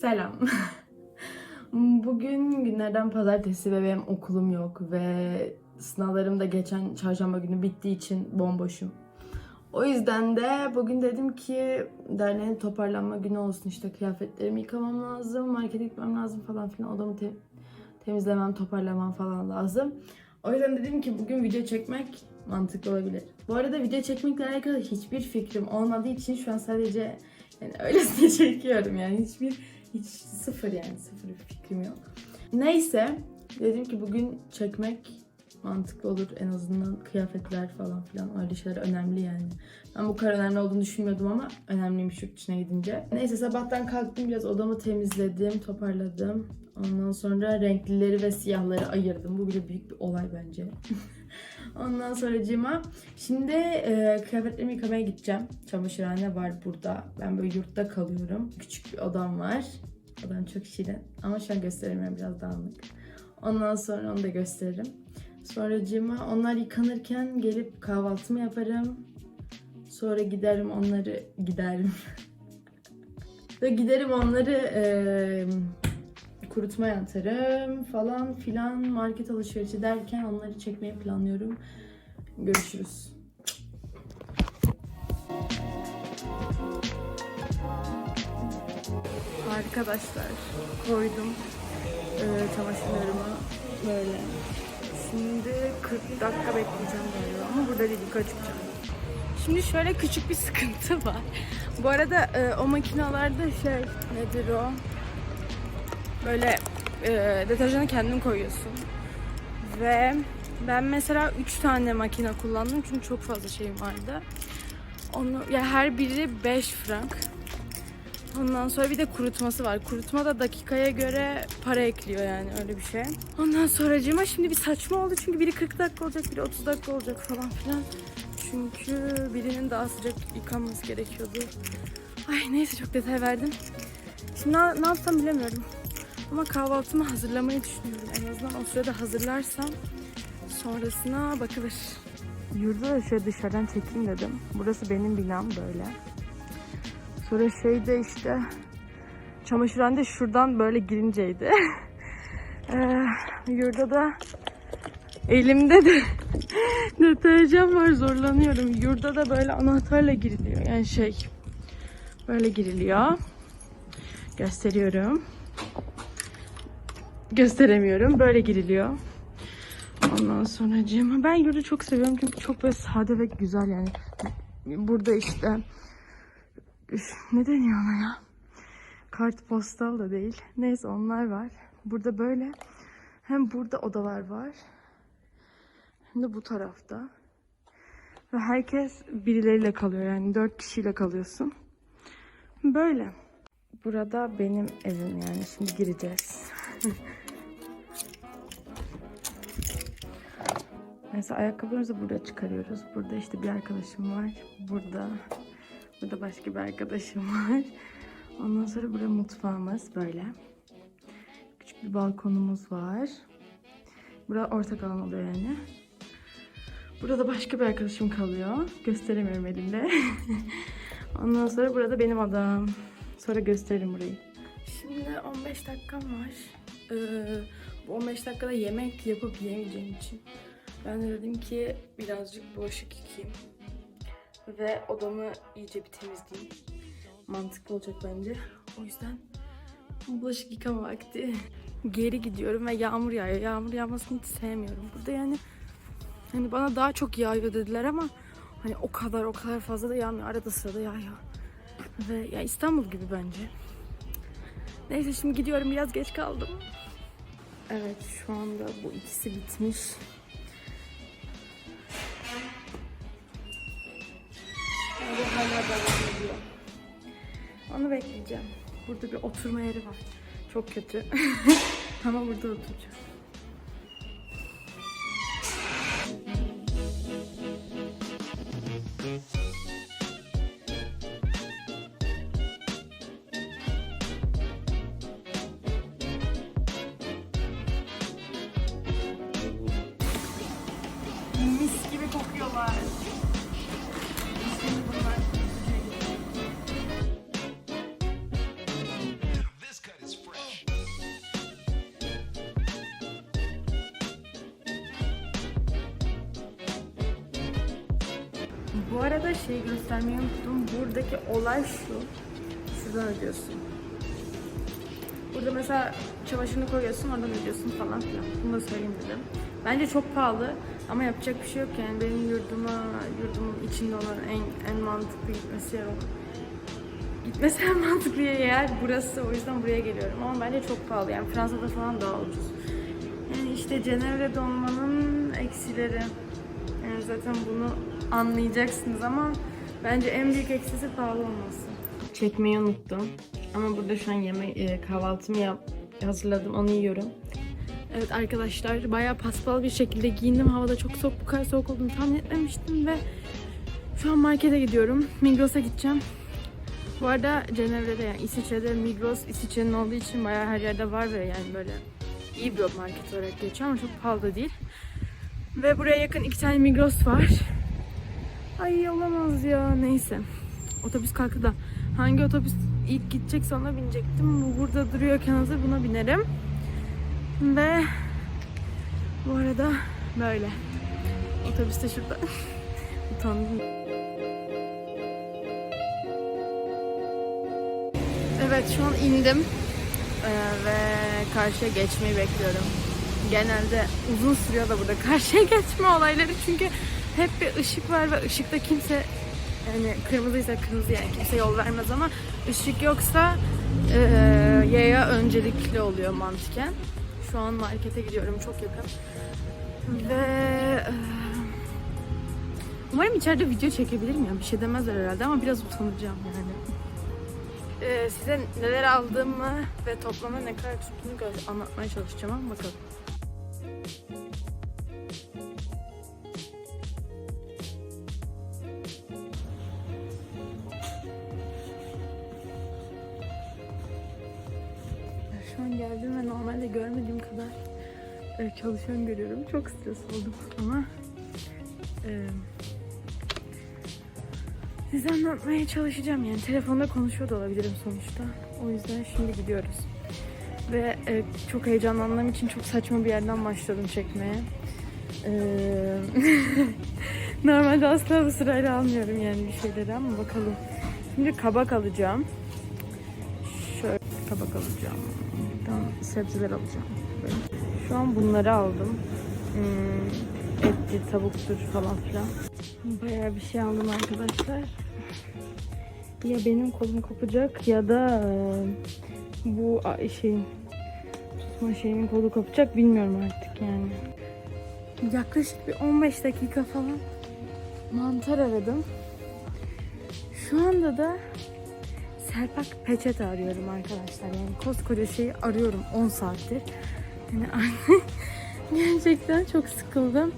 Selam. Bugün günlerden pazartesi ve benim okulum yok ve sınavlarım da geçen çarşamba günü bittiği için bomboşum. O yüzden de bugün dedim ki derneğin toparlanma günü olsun işte kıyafetlerimi yıkamam lazım, markete gitmem lazım falan filan odamı te- temizlemem, toparlamam falan lazım. O yüzden dedim ki bugün video çekmek mantıklı olabilir. Bu arada video çekmekle alakalı hiçbir fikrim olmadığı için şu an sadece yani öylesine çekiyorum yani hiçbir hiç sıfır yani sıfır fikrim yok. Neyse dedim ki bugün çekmek mantıklı olur en azından kıyafetler falan filan öyle şeyler önemli yani. Ben bu kadar önemli olduğunu düşünmüyordum ama önemliymiş yurt dışına gidince. Neyse sabahtan kalktım biraz odamı temizledim, toparladım. Ondan sonra renklileri ve siyahları ayırdım. Bu bile büyük bir olay bence. Ondan sonra cima. Şimdi e, kıyafetlerimi yıkamaya gideceğim. Çamaşırhane var burada. Ben böyle yurtta kalıyorum. Küçük bir odam var. Odam çok şirin. Ama şu an gösteremiyorum biraz dağınık. Ondan sonra onu da gösteririm. Sonra cima onlar yıkanırken gelip kahvaltımı yaparım. Sonra giderim onları giderim. Ve giderim onları e, kurutmaya atarım falan filan market alışverişi derken onları çekmeyi planlıyorum. Görüşürüz. Arkadaşlar koydum e, çamaşırlarımı böyle. Şimdi 40 dakika bekleyeceğim galiba ama burada değil yukarı. Şimdi şöyle küçük bir sıkıntı var. Bu arada e, o makinalarda şey nedir o? Böyle e, deterjanı kendin koyuyorsun. Ve ben mesela 3 tane makine kullandım çünkü çok fazla şeyim vardı. Onu ya her biri 5 frank. Ondan sonra bir de kurutması var. Kurutma da dakikaya göre para ekliyor yani öyle bir şey. Ondan sonracığıma şimdi bir saçma oldu çünkü biri 40 dakika olacak, biri 30 dakika olacak falan filan. Çünkü birinin daha sıcak yıkanması gerekiyordu. Ay neyse çok detay verdim. Şimdi ne, ne yapsam bilemiyorum. Ama kahvaltımı hazırlamayı düşünüyorum. En azından o sırada hazırlarsam sonrasına bakılır. Yurdu da şöyle dışarıdan çekeyim dedim. Burası benim binam böyle. Sonra şeyde işte çamaşırhane şuradan böyle girinceydi. ee, yurda da elimde de deterjan var zorlanıyorum. Yurda da böyle anahtarla giriliyor. Yani şey böyle giriliyor. Gösteriyorum. Gösteremiyorum. Böyle giriliyor. Ondan sonra ben yurdu çok seviyorum çünkü çok böyle sade ve güzel yani. Burada işte Üf, ne deniyor ona ya? Kart postal da değil. Neyse onlar var. Burada böyle hem burada odalar var hem de bu tarafta. Ve herkes birileriyle kalıyor yani dört kişiyle kalıyorsun. Böyle. Burada benim evim yani şimdi gireceğiz. Mesela ayakkabılarımızı burada çıkarıyoruz. Burada işte bir arkadaşım var. Burada Burada başka bir arkadaşım var. Ondan sonra burada mutfağımız böyle. Küçük bir balkonumuz var. Burada ortak alan oluyor yani. Burada başka bir arkadaşım kalıyor. Gösteremiyorum elimde. Ondan sonra burada benim odam. Sonra gösteririm burayı. Şimdi 15 dakikam var. Ee, bu 15 dakikada yemek yapıp yemeyeceğim için. Ben de dedim ki birazcık bulaşık yıkayayım ve odamı iyice bir temizleyeyim. Mantıklı olacak bence. O yüzden bulaşık yıkama vakti. Geri gidiyorum ve yağmur yağıyor. Yağmur yağmasını hiç sevmiyorum. Burada yani hani bana daha çok yağıyor dediler ama hani o kadar o kadar fazla da yağmıyor. Arada sırada yağıyor. Ve ya İstanbul gibi bence. Neyse şimdi gidiyorum. Biraz geç kaldım. Evet şu anda bu ikisi bitmiş. Ve hala devam ediyor. Onu bekleyeceğim. Burada bir oturma yeri var. Çok kötü. Ama burada oturacağım. Mis gibi kokuyorlar. Göstermeyi unuttum. Buradaki olay şu. Şuradan ödüyorsun. Burada mesela çamaşırını koyuyorsun, oradan ödüyorsun falan filan. Bunu da söyleyeyim dedim. Bence çok pahalı ama yapacak bir şey yok yani. Benim yurduma, yurdumun içinde olan en, en mantıklı gitmesi yer o. Gitmesi en mantıklı yer burası. O yüzden buraya geliyorum. Ama bence çok pahalı. Yani Fransa'da falan daha ucuz. Yani işte Cenevre'de olmanın eksileri. Yani zaten bunu anlayacaksınız ama bence en büyük eksisi pahalı olması. Çekmeyi unuttum. Ama burada şu an yeme kahvaltımı yap hazırladım. Onu yiyorum. Evet arkadaşlar bayağı paspal bir şekilde giyindim. Havada çok soğuk, bu kadar soğuk olduğunu tahmin etmemiştim ve şu an markete gidiyorum. Migros'a gideceğim. Bu arada Cenevre'de yani İsviçre'de Migros İsviçre'nin olduğu için bayağı her yerde var ve yani böyle iyi bir market olarak geçiyor ama çok pahalı değil. Ve buraya yakın iki tane Migros var. Ay olamaz ya neyse. Otobüs kalktı da hangi otobüs ilk gidecekse ona binecektim. Bu burada duruyorken hazır buna binerim. Ve bu arada böyle. Otobüs de şurada. Utandım. Evet şu an indim Ee, ve karşıya geçmeyi bekliyorum. Genelde uzun sürüyor da burada karşıya geçme olayları çünkü hep bir ışık var ve ışıkta kimse yani kırmızıysa kırmızı yani kimse yol vermez ama ışık yoksa e, yaya öncelikli oluyor mantıken. Şu an markete gidiyorum çok yakın. Ve e, umarım içeride video çekebilirim ya bir şey demezler herhalde ama biraz utanacağım yani. Ee, size neler aldığımı ve toplama ne kadar tuttuğunu anlatmaya çalışacağım ama bakalım. Şu an geldim ve normalde görmediğim kadar e, çalışan görüyorum. Çok stres oldum ama e, Size anlatmaya çalışacağım yani telefonda konuşuyor da olabilirim sonuçta. O yüzden şimdi gidiyoruz. Ve e, çok heyecanlandığım için çok saçma bir yerden başladım çekmeye. Ee, normalde asla bu sırayla almıyorum yani bir şeyleri ama bakalım. Şimdi kabak alacağım. Şöyle kabak alacağım. Buradan sebzeler alacağım. Böyle. Şu an bunları aldım. Hmm, etli, tavuktur falan filan. Bayağı bir şey aldım arkadaşlar. Ya benim kolum kopacak ya da bu şeyin tutma şeyinin kolu kopacak bilmiyorum artık yani. Yaklaşık bir 15 dakika falan mantar aradım. Şu anda da serpak peçete arıyorum arkadaşlar. Yani koskoca şeyi arıyorum 10 saattir. Yani gerçekten çok sıkıldım.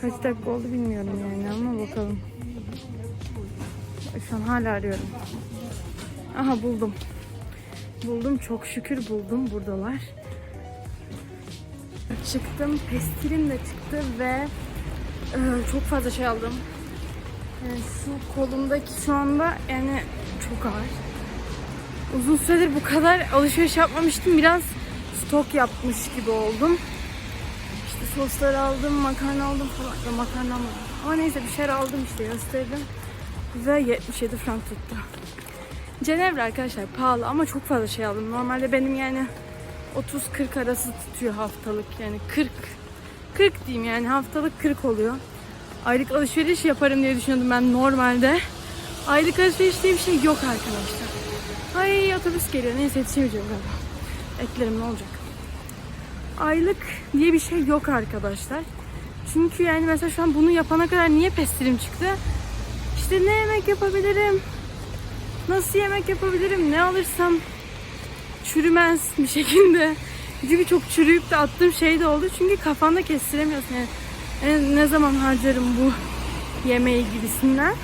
Kaç dakika oldu bilmiyorum yani ama bakalım. Şu an hala arıyorum. Aha buldum. Buldum çok şükür buldum buradalar. Çıktım pestilim de çıktı ve e, çok fazla şey aldım. Yani şu kolumdaki şu anda yani çok ağır. Uzun süredir bu kadar alışveriş yapmamıştım. Biraz stok yapmış gibi oldum. İşte soslar aldım, makarna aldım falan. Ya makarna almadım. Ama neyse bir şeyler aldım işte gösterdim. Ve 77 frank tuttu. Cenevre arkadaşlar pahalı ama çok fazla şey aldım. Normalde benim yani 30-40 arası tutuyor haftalık yani 40 40 diyeyim yani haftalık 40 oluyor. Aylık alışveriş yaparım diye düşünüyordum ben normalde. Aylık alışveriş diye bir şey yok arkadaşlar. Ay otobüs geliyor neyse yetişemeyeceğim galiba. Eklerim ne olacak. Aylık diye bir şey yok arkadaşlar. Çünkü yani mesela şu an bunu yapana kadar niye pestilim çıktı? İşte ne yemek yapabilirim? Nasıl yemek yapabilirim? Ne alırsam çürümez bir şekilde. Çünkü çok çürüyüp de attığım şey de oldu. Çünkü kafanda kestiremiyorsun. Yani, yani ne zaman harcarım bu yemeği gibisinden.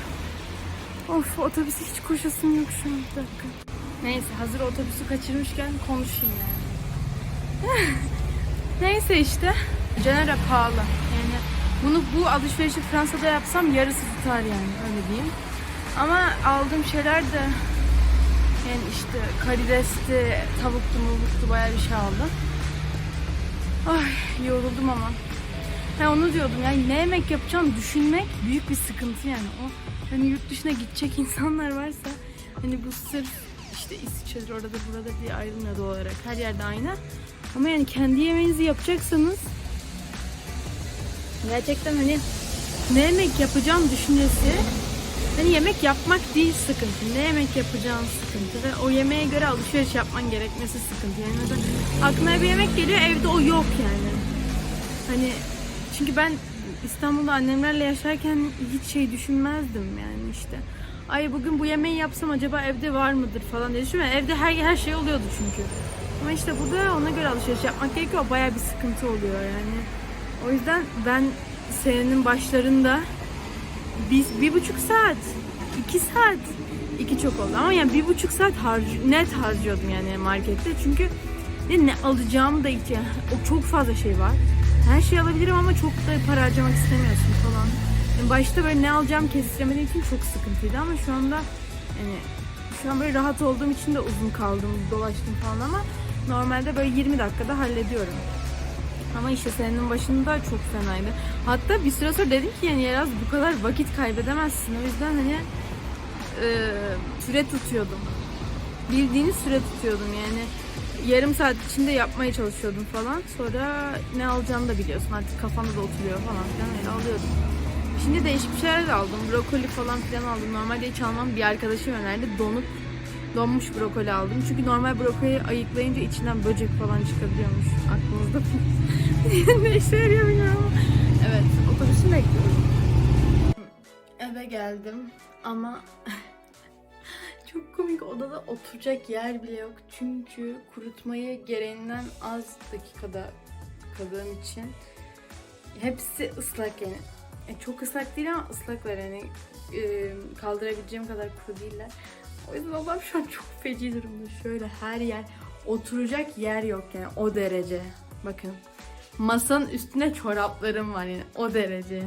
Of otobüse hiç koşasım yok şu an bir dakika. Neyse hazır otobüsü kaçırmışken konuşayım yani. Neyse işte. Cenere pahalı. Yani bunu bu alışverişi Fransa'da yapsam yarısı tutar yani öyle diyeyim. Ama aldığım şeyler de yani işte karidesti, tavuktu, muvuktu bayağı bir şey aldım. Ay yoruldum ama. Ha onu diyordum yani ne yemek yapacağım düşünmek büyük bir sıkıntı yani. O hani yurt dışına gidecek insanlar varsa hani bu sırf işte İsviçre'dir orada burada diye ayrılmıyor doğal olarak. Her yerde aynı. Ama yani kendi yemeğinizi yapacaksanız gerçekten hani ne yemek yapacağım düşüncesi hani yemek yapmak değil sıkıntı. Ne yemek yapacağın sıkıntı ve o yemeğe göre alışveriş yapman gerekmesi sıkıntı. Yani mesela aklına bir yemek geliyor evde o yok yani. Hani çünkü ben İstanbul'da annemlerle yaşarken hiç şey düşünmezdim yani işte. Ay bugün bu yemeği yapsam acaba evde var mıdır falan diye düşünmüyorum. Evde her her şey oluyordu çünkü. Ama işte burada ona göre alışveriş yapmak gerekiyor. O bayağı bir sıkıntı oluyor yani. O yüzden ben senenin başlarında biz bir buçuk saat, iki saat, iki çok oldu ama yani bir buçuk saat harc net harcıyordum yani markette çünkü ne, ne alacağımı da hiç yani o çok fazla şey var. Her şeyi alabilirim ama çok da para harcamak istemiyorsun falan. Yani başta böyle ne alacağım kestiremediğim için çok sıkıntıydı ama şu anda yani şu an böyle rahat olduğum için de uzun kaldım, dolaştım falan ama normalde böyle 20 dakikada hallediyorum. Ama işte senenin başında çok fenaydı. Hatta bir süre sonra dedim ki yani Yaraz bu kadar vakit kaybedemezsin. O yüzden hani e, süre tutuyordum. Bildiğiniz süre tutuyordum yani. Yarım saat içinde yapmaya çalışıyordum falan. Sonra ne alacağını da biliyorsun artık kafanda da oturuyor falan filan öyle alıyordum. Şimdi değişik bir şeyler aldım. Brokoli falan filan aldım. Normalde hiç almam. Bir arkadaşım önerdi. Donup donmuş brokoli aldım. Çünkü normal brokoli ayıklayınca içinden böcek falan çıkabiliyormuş. Aklınızda ne işe yarıyor bilmiyorum ama. Evet, otobüsü bekliyorum. Eve geldim ama çok komik odada oturacak yer bile yok. Çünkü kurutmayı gereğinden az dakikada kaldığım için hepsi ıslak yani. E, çok ıslak değil ama ıslaklar yani e, kaldırabileceğim kadar kuru değiller. O yüzden babam şu an çok feci durumda. Şöyle her yer oturacak yer yok yani o derece. Bakın. Masanın üstüne çoraplarım var yani o derece.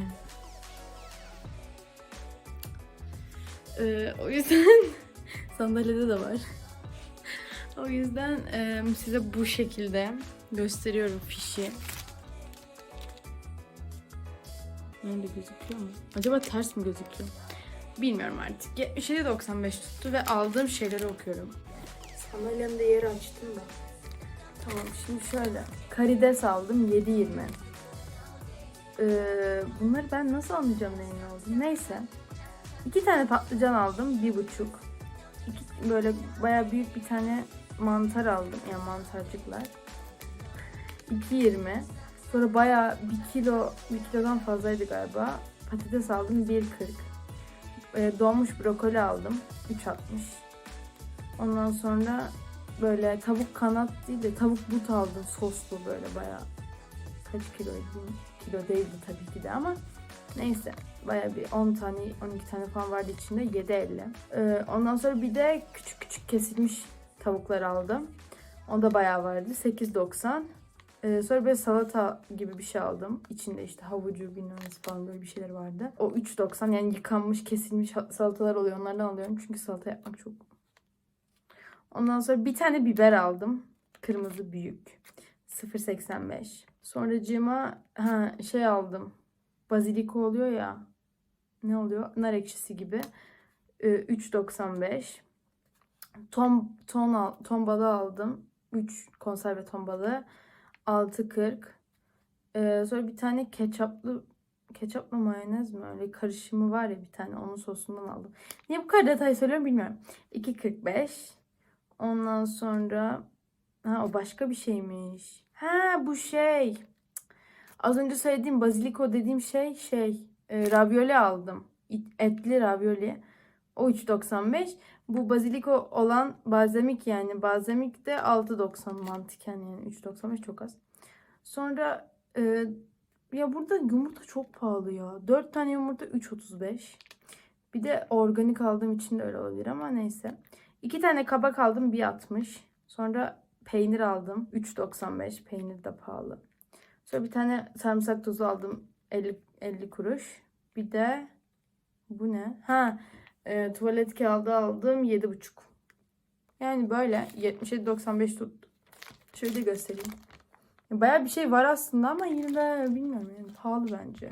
Ee, o yüzden sandalyede de var. o yüzden e, size bu şekilde gösteriyorum fişi. Nerede gözüküyor mu? Acaba ters mi gözüküyor? Bilmiyorum artık. 77.95 tuttu ve aldığım şeyleri okuyorum. Sandalyemde yer açtım da. Tamam şimdi şöyle. Karides aldım 7.20. Ee, bunları ben nasıl anlayacağım neyin ne olduğunu? Neyse. İki tane patlıcan aldım. Bir buçuk. İki, böyle baya büyük bir tane mantar aldım. Yani mantarcıklar. 2.20. Sonra baya bir kilo, bir kilodan fazlaydı galiba. Patates aldım 1.40 e, donmuş brokoli aldım. 3.60. Ondan sonra böyle tavuk kanat değil de tavuk but aldım soslu böyle bayağı. Kaç kiloydu? Kilo değildi tabii ki de ama neyse. Bayağı bir 10 tane 12 tane falan vardı içinde 7.50. Ee, ondan sonra bir de küçük küçük kesilmiş tavuklar aldım. O da bayağı vardı. 8.90. Ee, sonra böyle salata gibi bir şey aldım. İçinde işte havucu bilmem falan böyle bir şeyler vardı. O 3.90 yani yıkanmış kesilmiş salatalar oluyor. Onlardan alıyorum çünkü salata yapmak çok. Ondan sonra bir tane biber aldım. Kırmızı büyük. 0.85. Sonracığıma ha, şey aldım. Baziliko oluyor ya. Ne oluyor? Nar ekşisi gibi. Ee, 3.95. Ton, ton, al, ton balığı aldım. 3 konserve ton balığı. 6.40. Ee, sonra bir tane ketçaplı ketçapla mayonez mi öyle karışımı var ya bir tane onun sosundan aldım. Niye bu kadar detay söylüyorum bilmiyorum. 2.45. Ondan sonra ha o başka bir şeymiş. Ha bu şey. Az önce söylediğim baziliko dediğim şey şey e, ravioli aldım. Etli ravioli. O 3.95. Bu baziliko olan balzamik yani balzamik de 6.90 mantıken yani 3.95 çok az. Sonra e, ya burada yumurta çok pahalı ya. 4 tane yumurta 3.35. Bir de organik aldığım için de öyle olabilir ama neyse. 2 tane kabak aldım 1.60. Sonra peynir aldım 3.95. Peynir de pahalı. Sonra bir tane sarımsak tozu aldım 50, 50 kuruş. Bir de bu ne? Ha e, tuvalet kağıdı aldım 7,5. Yani böyle 77.95 tuttu. Şöyle göstereyim. Baya bir şey var aslında ama yine de bilmiyorum yani pahalı bence.